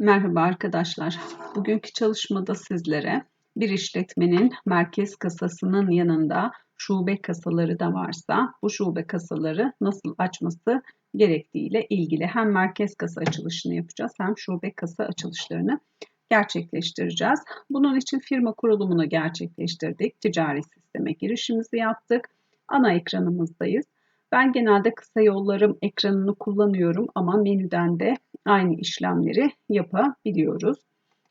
Merhaba arkadaşlar. Bugünkü çalışmada sizlere bir işletmenin merkez kasasının yanında şube kasaları da varsa bu şube kasaları nasıl açması gerektiğiyle ilgili hem merkez kasa açılışını yapacağız hem şube kasa açılışlarını gerçekleştireceğiz. Bunun için firma kurulumunu gerçekleştirdik. Ticari sisteme girişimizi yaptık. Ana ekranımızdayız. Ben genelde kısa yollarım ekranını kullanıyorum ama menüden de aynı işlemleri yapabiliyoruz.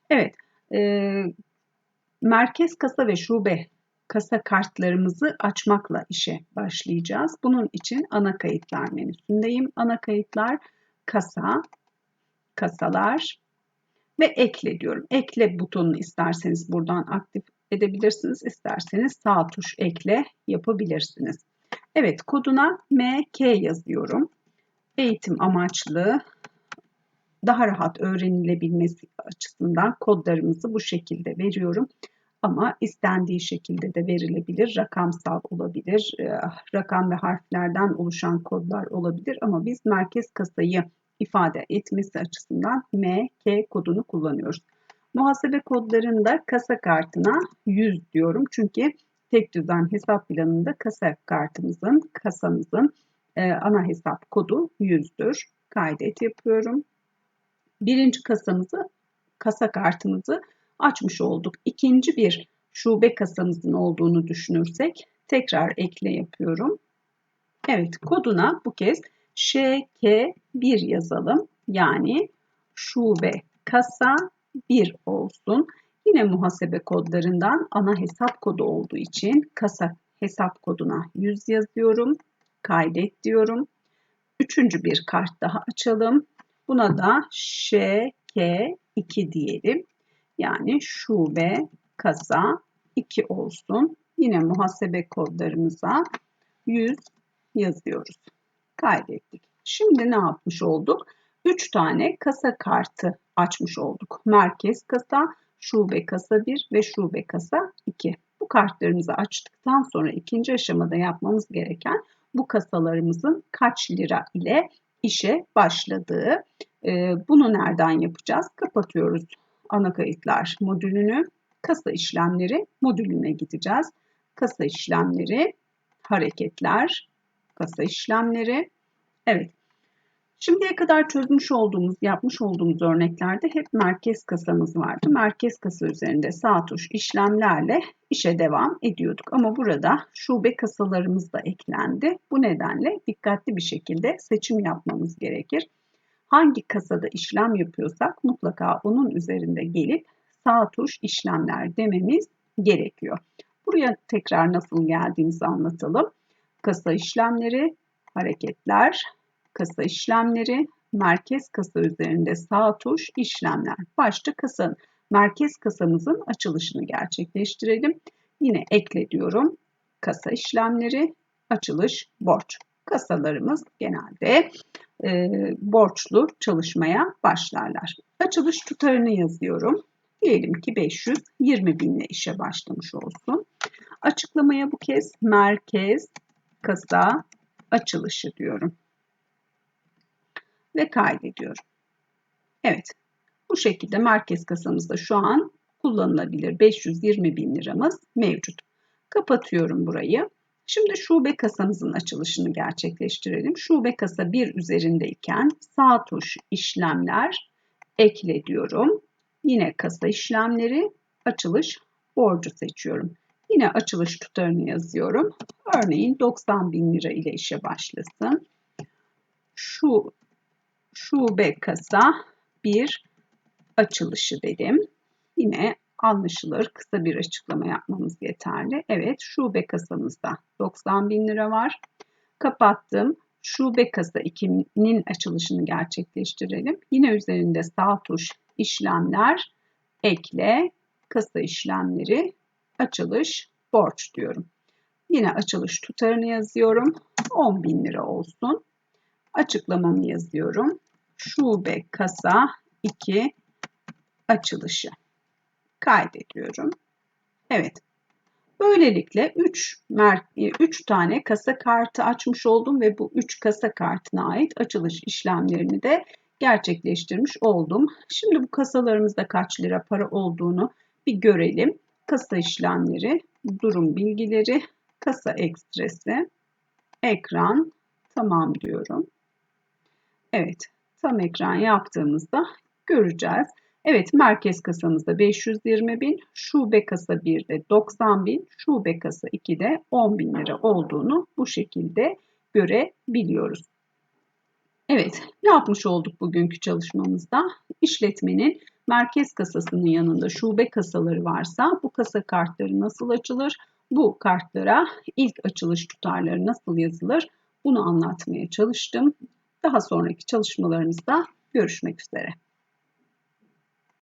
Evet, e, merkez kasa ve şube kasa kartlarımızı açmakla işe başlayacağız. Bunun için ana kayıtlar menüsündeyim. Ana kayıtlar, kasa, kasalar ve ekle diyorum. Ekle butonunu isterseniz buradan aktif edebilirsiniz. İsterseniz sağ tuş ekle yapabilirsiniz. Evet koduna MK yazıyorum. Eğitim amaçlı daha rahat öğrenilebilmesi açısından kodlarımızı bu şekilde veriyorum. Ama istendiği şekilde de verilebilir. Rakamsal olabilir. E, rakam ve harflerden oluşan kodlar olabilir. Ama biz merkez kasayı ifade etmesi açısından MK kodunu kullanıyoruz. Muhasebe kodlarında kasa kartına 100 diyorum. Çünkü tek düzen hesap planında kasa kartımızın, kasamızın e, ana hesap kodu 100'dür. Kaydet yapıyorum. Birinci kasamızı, kasa kartımızı açmış olduk. İkinci bir şube kasamızın olduğunu düşünürsek tekrar ekle yapıyorum. Evet koduna bu kez ŞK1 yazalım. Yani şube kasa 1 olsun. Yine muhasebe kodlarından ana hesap kodu olduğu için kasa hesap koduna 100 yazıyorum. Kaydet diyorum. Üçüncü bir kart daha açalım. Buna da ŞK2 diyelim. Yani şube kasa 2 olsun. Yine muhasebe kodlarımıza 100 yazıyoruz. Kaydettik. Şimdi ne yapmış olduk? 3 tane kasa kartı açmış olduk. Merkez kasa, şube kasa 1 ve şube kasa 2. Bu kartlarımızı açtıktan sonra ikinci aşamada yapmamız gereken bu kasalarımızın kaç lira ile işe başladığı. Ee, bunu nereden yapacağız? Kapatıyoruz ana kayıtlar modülünü. Kasa işlemleri modülüne gideceğiz. Kasa işlemleri, hareketler, kasa işlemleri. Evet, Şimdiye kadar çözmüş olduğumuz, yapmış olduğumuz örneklerde hep merkez kasamız vardı. Merkez kasa üzerinde sağ tuş işlemlerle işe devam ediyorduk. Ama burada şube kasalarımız da eklendi. Bu nedenle dikkatli bir şekilde seçim yapmamız gerekir. Hangi kasada işlem yapıyorsak mutlaka onun üzerinde gelip sağ tuş işlemler dememiz gerekiyor. Buraya tekrar nasıl geldiğimizi anlatalım. Kasa işlemleri, hareketler, kasa işlemleri, merkez kasa üzerinde sağ tuş işlemler. Başta kasanın merkez kasamızın açılışını gerçekleştirelim. Yine ekle diyorum. Kasa işlemleri, açılış, borç. Kasalarımız genelde e, borçlu çalışmaya başlarlar. Açılış tutarını yazıyorum. Diyelim ki 520 binle işe başlamış olsun. Açıklamaya bu kez merkez kasa açılışı diyorum ve kaydediyorum. Evet, bu şekilde merkez kasamızda şu an kullanılabilir 520 bin liramız mevcut. Kapatıyorum burayı. Şimdi şube kasamızın açılışını gerçekleştirelim. Şube kasa 1 üzerindeyken sağ tuş işlemler ekle diyorum. Yine kasa işlemleri açılış borcu seçiyorum. Yine açılış tutarını yazıyorum. Örneğin 90 bin lira ile işe başlasın. Şu şube kasa bir açılışı dedim. Yine anlaşılır kısa bir açıklama yapmamız yeterli. Evet şube kasamızda 90 bin lira var. Kapattım. Şube kasa 2'nin açılışını gerçekleştirelim. Yine üzerinde sağ tuş işlemler, ekle, kasa işlemleri, açılış, borç diyorum. Yine açılış tutarını yazıyorum. 10 bin lira olsun. Açıklamamı yazıyorum şube kasa 2 açılışı. Kaydediyorum. Evet. Böylelikle 3 3 tane kasa kartı açmış oldum ve bu 3 kasa kartına ait açılış işlemlerini de gerçekleştirmiş oldum. Şimdi bu kasalarımızda kaç lira para olduğunu bir görelim. Kasa işlemleri, durum bilgileri, kasa ekstresi, ekran, tamam diyorum. Evet, tam ekran yaptığımızda göreceğiz. Evet, merkez kasamızda 520 bin, şube kasa 1'de 90 bin, şube kasa 2'de 10 bin lira olduğunu bu şekilde görebiliyoruz. Evet, ne yapmış olduk bugünkü çalışmamızda? İşletmenin merkez kasasının yanında şube kasaları varsa bu kasa kartları nasıl açılır? Bu kartlara ilk açılış tutarları nasıl yazılır? Bunu anlatmaya çalıştım. Daha sonraki çalışmalarımızda görüşmek üzere.